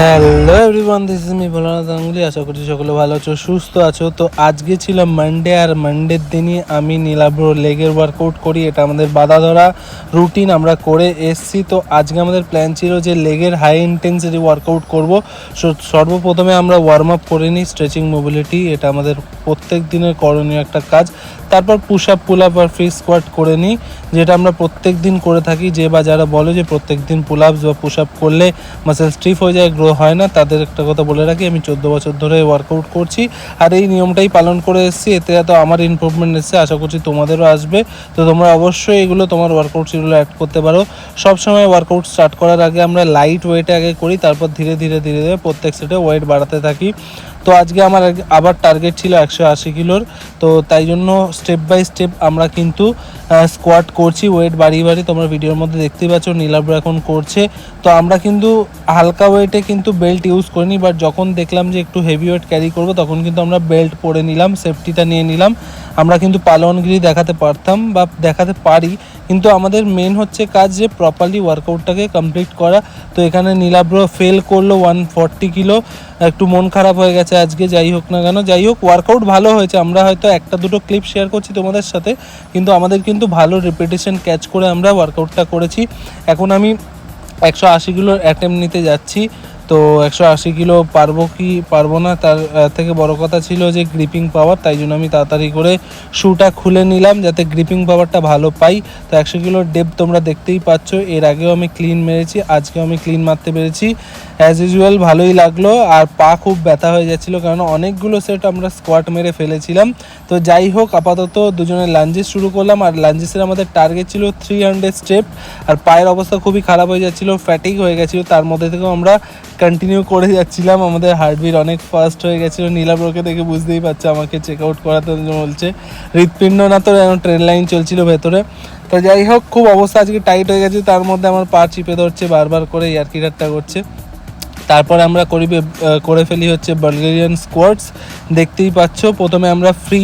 Hello everyone this is me Bholanath Ganguly আশা করছি সকলে ভালো আছো, সুস্থ আছো। তো আজকে ছিল মানডে আর মানডের দিনই আমি নীলাব্র লেগের ওয়ার্কআউট করি। এটা আমাদের বাধা ধরা রুটিন আমরা করে এসছি। তো আজকে আমাদের প্ল্যান ছিল যে লেগের হাই ইন্টেন্সিটি ওয়ার্কআউট করব। সো- সর্বপ্রথমে আমরা ওয়ার্ম আপ করে নিই স্ট্রেচিং মোবিলিটি এটা আমাদের প্রত্যেক দিনের করণীয় একটা কাজ। তারপর পুশ আপ পুল আপ আর ফ্রি স্কোয়াট করে নিই, যেটা আমরা প্রত্যেক দিন করে থাকি। যে বা যারা বলে যে প্রত্যেক দিন পুল আপস বা পুশ আপ করলে মাসেল স্টিফ হয়ে যায় গ্রো হয় না, তাদের একটা কথা বলে রাখি, আমি চোদ্দ বছর ধরে ওয়ার্কআউট করছি, আর এই নিয়মটাই পালন করে এসেছি, এতে তো আমার ইম্প্রুভমেন্ট এসেছে, আশা করছি তোমাদেরও আসবে, তো তোমরা অবশ্যই এগুলো তোমার ওয়ার্কআউট শিডিউলে অ্যাড করতে পারো, সবসময় ওয়ার্কআউট স্টার্ট করার আগে আমরা লাইট ওয়েটে আগে করি, তারপর ধীরে ধীরে ধীরে ধীরে প্রত্যেক সেটে ওয়েট বাড়াতে থাকি তো আজকে আমার আবার টার্গেট ছিল একশো আশি কিলোর। তো তাই জন্য স্টেপ বাই স্টেপ আমরা কিন্তু স্কোয়াড করছি ওয়েট বাড়িয়ে বাড়িয়ে তোমরা ভিডিওর মধ্যে দেখতেই পাচ্ছ নীলাব্র এখন করছে। তো আমরা কিন্তু হালকা ওয়েটে কিন্তু বেল্ট ইউজ করিনি বাট যখন দেখলাম যে একটু হেভি ওয়েট ক্যারি করব, তখন কিন্তু আমরা বেল্ট পরে নিলাম সেফটিটা নিয়ে নিলাম। আমরা কিন্তু পালনগিরি দেখাতে পারতাম বা দেখাতে পারি, কিন্তু আমাদের মেন হচ্ছে কাজ যে প্রপারলি ওয়ার্কআউটটাকে কমপ্লিট করা। তো এখানে নীলাব্র ফেল করল ওয়ান ফর্টি কিলো। একটু মন খারাপ হয়ে গেছে আজকে, যাই হোক না কেন। যাই হোক ওয়ার্কআউট ভালো হয়েছে। আমরা হয়তো একটা দুটো ক্লিপ শেয়ার করছি তোমাদের সাথে, কিন্তু আমাদের কিন্তু ভালো রিপিটেশন ক্যাচ করে আমরা ওয়ার্কআউটটা করেছি। এখন আমি একশো আশি কিলোর অ্যাটেম্প নিতে যাচ্ছি। তো একশো আশি কিলো পারব কি পারব না, তার থেকে বড় কথা ছিল যে গ্রিপিং পাওয়ার তাই জন্য আমি তাড়াতাড়ি করে শুটা খুলে নিলাম যাতে গ্রিপিং পাওয়ারটা ভালো পাই। তো একশো কিলোর ডেপ তোমরা দেখতেই পাচ্ছ, এর আগেও আমি ক্লিন মেরেছি, আজকেও আমি ক্লিন মারতে পেরেছি। অ্যাজ ইউজুয়াল ভালোই লাগল, আর পা খুব ব্যথা হয়ে যাচ্ছিল, কারণ অনেকগুলো সেট আমরা স্কোয়াট মেরে ফেলেছিলাম। তো যাই হোক, আপাতত দুজনে লাঞ্জেস শুরু করলাম, আর লাঞ্জেসের আমাদের টার্গেট ছিল থ্রি হান্ড্রেড স্টেপ আর পায়ের অবস্থা খুবই খারাপ হয়ে যাচ্ছিল ফ্যাটিক হয়ে গেছিল, তার মধ্যে থেকেও আমরা কন্টিনিউ করে যাচ্ছিলাম। আমাদের হার্টবিট অনেক ফাস্ট হয়ে গেছিল। নীলাব্রকে দেখে বুঝতেই পারছে, আমাকে চেক আউট করাতে বলছে। হৃৎপিণ্ড না তো ট্রেন লাইন চলছিল ভেতরে। তো যাই হোক, খুব অবস্থা আজকে টাইট হয়ে গেছে। তার মধ্যে আমার পা চিপে ধরছে, বারবার করে ইয়ার্কি ঠাট্টা করছে। তারপর আমরা করি করে ফেলি হচ্ছে বালগেরিয়ান স্কোয়াটস দেখতেই পাচ্ছ, প্রথমে আমরা ফ্রি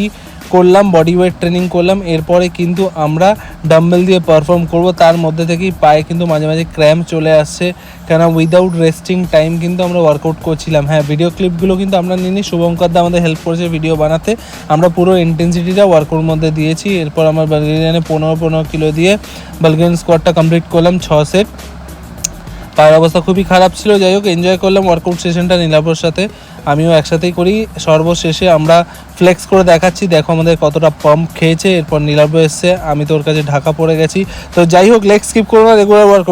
করলাম বডি ওয়েট ট্রেনিং করলাম, এরপরে কিন্তু আমরা ডাম্বেল দিয়ে পারফর্ম করব। তার মধ্যে থেকেই পায়ে কিন্তু মাঝে মাঝে ক্র্যাম্প চলে আসছে। কেন উইদাউট রেস্টিং টাইম কিন্তু আমরা ওয়ার্কআউট করছিলাম। হ্যাঁ ভিডিও ক্লিপগুলো কিন্তু আমরা নিয়ে নিই শুভঙ্কর দা আমাদের হেল্প করেছে ভিডিও বানাতে। আমরা পুরো ইন্টেন্সিটিটা ওয়ার্কআউট মধ্যে দিয়েছি। এরপর আমার বালগেরিয়ানে পনেরো পনেরো কিলো দিয়ে বালগেরিয়ান স্কোয়াডটা কমপ্লিট করলাম, ছ সেট পায়ের অবস্থা খুবই খারাপ ছিল। যাই হোক এনজয় করলাম ওয়ার্কআউট সেশনটা নীলাভর সাথে। আমিও একসাথেই করি। সর্বশেষে আমরা ফ্লেক্স করে দেখাচ্ছি। দেখো আমাদের কতটা পাম্প খেয়েছে। এরপর নীলাভ এসছে। আমি তোর কাছে ঢাকা পড়ে গেছি। তো যাই হোক লেগ স্কিপ করব না রেগুলার ওয়ার্কআউট